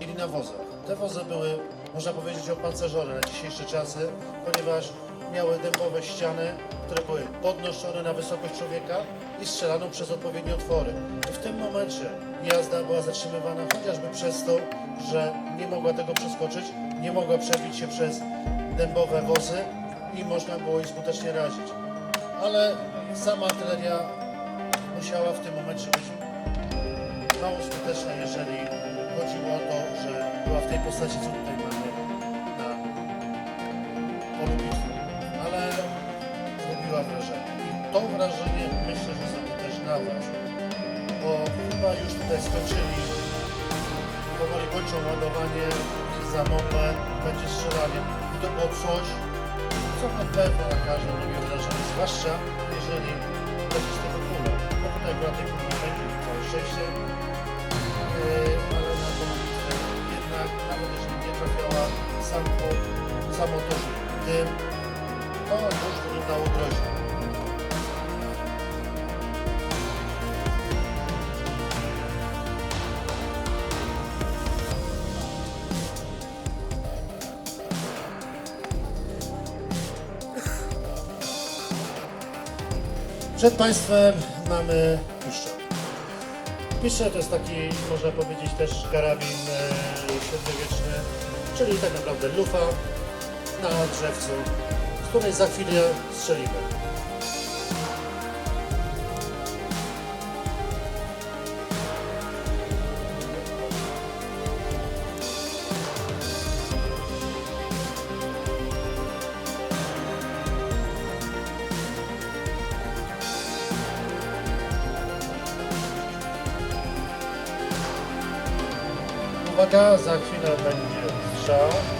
mieli na wozach. Te wozy były, można powiedzieć, opancerzone na dzisiejsze czasy, ponieważ miały dębowe ściany, które były podnoszone na wysokość człowieka i strzelano przez odpowiednie otwory. I w tym momencie jazda była zatrzymywana chociażby przez to, że nie mogła tego przeskoczyć, nie mogła przebić się przez dębowe wozy i można było ich skutecznie razić. Ale sama artyleria musiała w tym momencie być mało skuteczna, jeżeli chodziło o to, że była w tej postaci, co tutaj mamy na polu bitwy. Ale zrobiła wrażenie. I to wrażenie myślę, że zrobi też na was. Bo chyba już tutaj skończyli, powoli kończą ładowanie, za moment będzie strzelanie. I to było coś, co na pewno na każdym robi wrażenie, zwłaszcza jeżeli będzie z tego kula. No tutaj akurat tej kuli będzie, całe szczęście. Yy, jeżeli nie trafiała samo to dym, to już wyglądało groźnie. Przed Państwem mamy piszczel. Piszczel to jest taki, można powiedzieć, też karabin czyli tak naprawdę lufa na drzewcu, z której za chwilę strzelimy. Uwaga, za chwilę będzie strzał.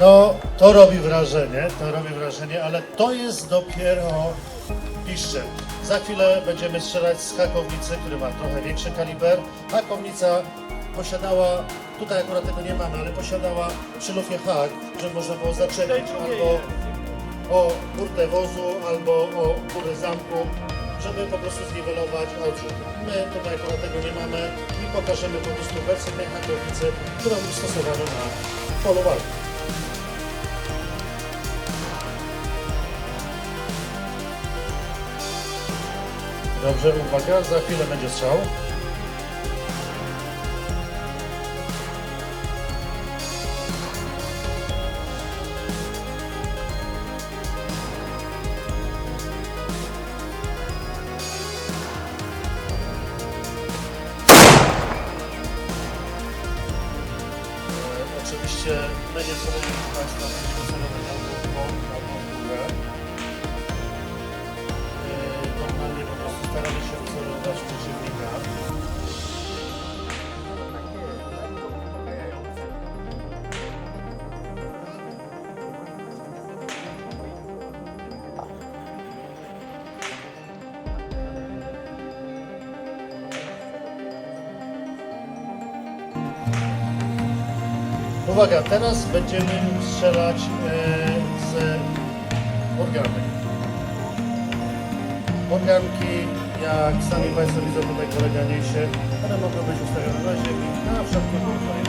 No, to robi wrażenie, to robi wrażenie, ale to jest dopiero piszczel. Za chwilę będziemy strzelać z hakownicy, który ma trochę większy kaliber. Hakownica posiadała, tutaj akurat tego nie mamy, ale posiadała przy lufie hak, że można było zaczepić albo o burtę wozu, albo o górę zamku, żeby po prostu zniwelować odrzut. My tutaj akurat tego nie mamy i pokażemy po prostu wersję tej hakownicy, którą stosowano na polu walki. Dobrze, uwaga, za chwilę będzie strzał. E, Oczywiście będzie sobie Państwa w górę. Staramy się przeciwnika. Uwaga, teraz będziemy strzelać e, z organek. Organki, jak sami Państwo widzą, tutaj kolega niesie, one mogą być ustawione na ziemi, na wszelkie tutaj.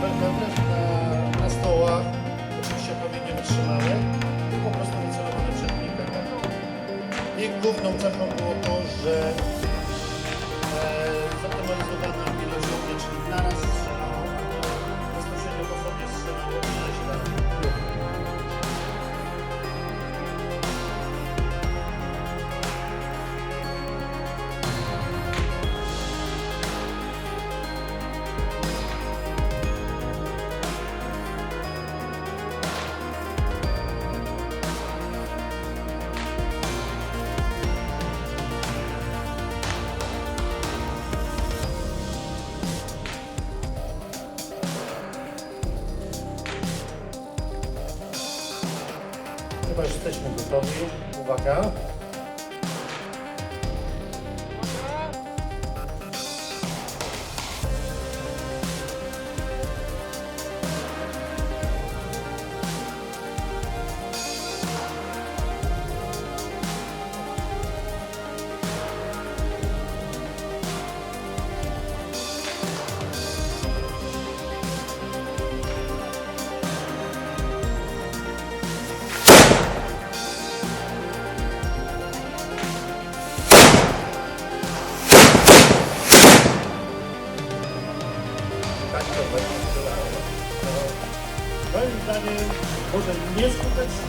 Belkady na, na stołach, oczywiście odpowiednio wytrzymałe i po prostu wycelowane przed nikiem. Ich główną cechą było to, że już jesteśmy gotowi. Uwaga.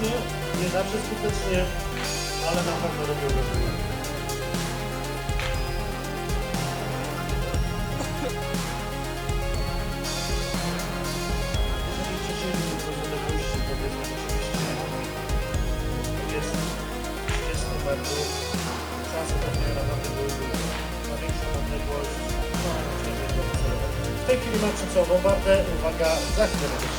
Nieskutecznie, nie zawsze skutecznie, ale na pewno robią wrażenie. Jeżeli chcieli do odległości, powiedzmy oczywiście, jest 30 metrów, szanse trafienia naprawdę byłyby na większą odległość, no to. W tej chwili mam przed sobą Bartę, uwaga, za chwilę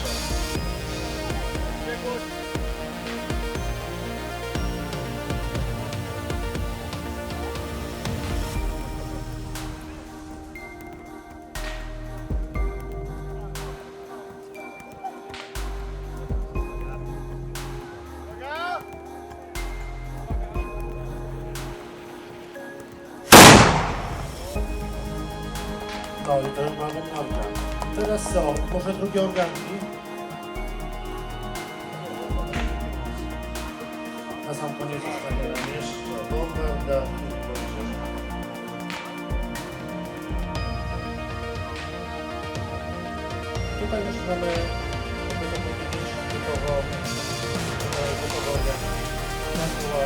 już mamy organ. Teraz są, może drugie organki. Na sam koniec zostanie nam jeszcze bombę, kończysz. Tutaj już mamy, jakby to powiedzieć, gotowo, e, gotowo organki. Tam była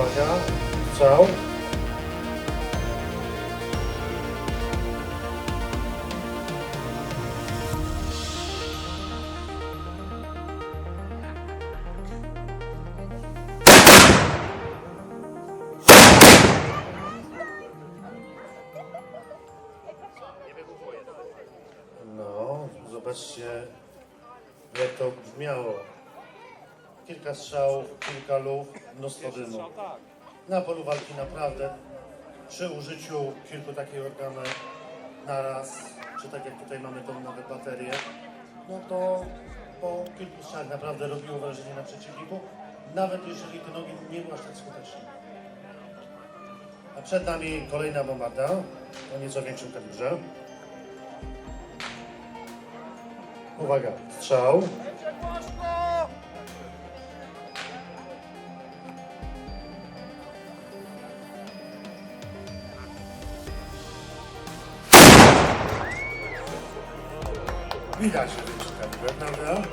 Uwaga, strzał. No, zobaczcie, jak to brzmiało. Kilka strzałów, kilka luf, mnóstwo dymu. Na polu walki naprawdę przy użyciu kilku takich organów naraz, czy tak jak tutaj mamy tą nawet baterię, no to po kilku strzałach naprawdę robiło wrażenie na przeciwniku, nawet jeżeli te nogi nie były aż tak skuteczne. A przed nami kolejna bombarda o nieco większym kalibrze. Uwaga, strzał. Widać, że większy kaliber, prawda?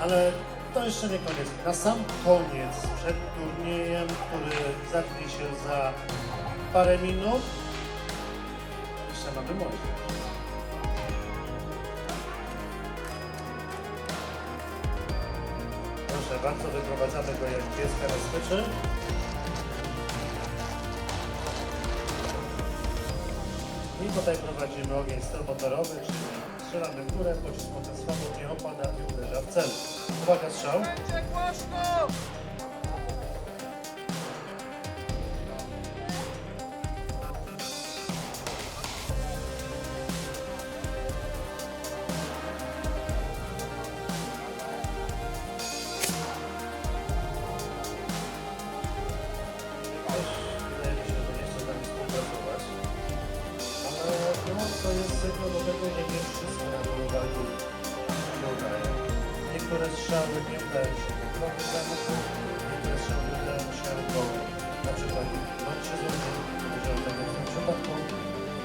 Ale to jeszcze nie koniec. Na sam koniec, przed turniejem, który zacznie się za parę minut, jeszcze mamy możliwość. Proszę bardzo, wyprowadzamy go jak na smyczy. I tutaj prowadzimy ogień stropotorowy, czyli strzelamy w górę, pocisk potem swobodnie opada i uderza w cel. Uwaga, strzał. Też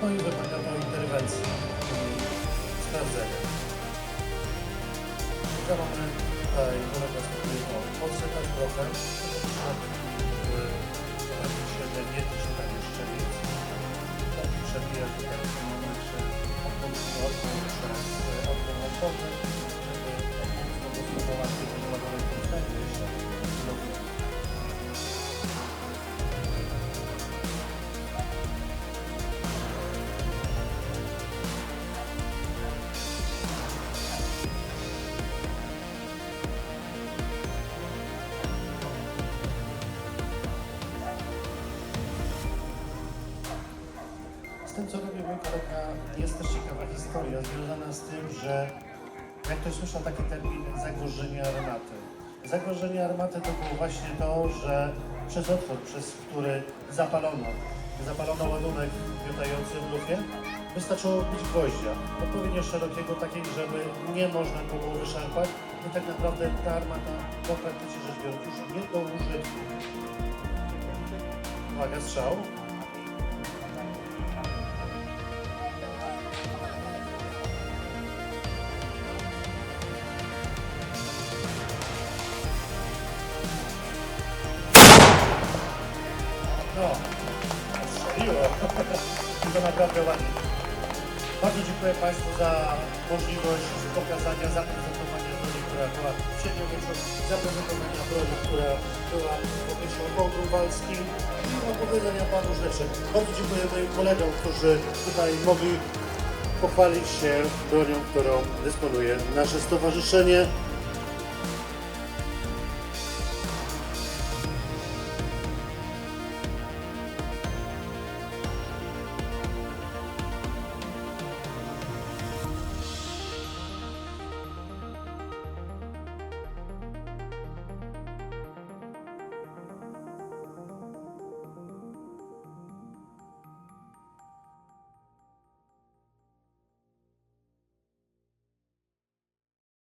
no i wymaga interwencji i sprawdzenia. To mamy tutaj ulega skutkowi podsypać prochem, się, że nie tyczy tam jeszcze nic. Tak, przebija tutaj w tym momencie odpowiednio przez okno tym, co robi mój kolega, jest też ciekawa historia związana z tym, że jak ktoś słyszał taki termin zagrożenie armaty. Zagrożenie armaty to było właśnie to, że przez otwór, przez który zapalono, zapalono ładunek miotający w lufie, wystarczyło bić gwoździa, odpowiednio szerokiego, takiego, żeby nie można było wyszarpać i tak naprawdę ta armata, no praktycznie rzecz biorąc, już nie do użytku. Uwaga, strzał. Naprawdę. Bardzo dziękuję Państwu za możliwość pokazania, zaprezentowania broni, która była w średniowieczu, zaprezentowania broni, która była w okresie około grunwaldzkim i opowiedzenia Panu rzeczy. Bardzo dziękuję moim kolegom, którzy tutaj mogli pochwalić się bronią, którą dysponuje nasze stowarzyszenie.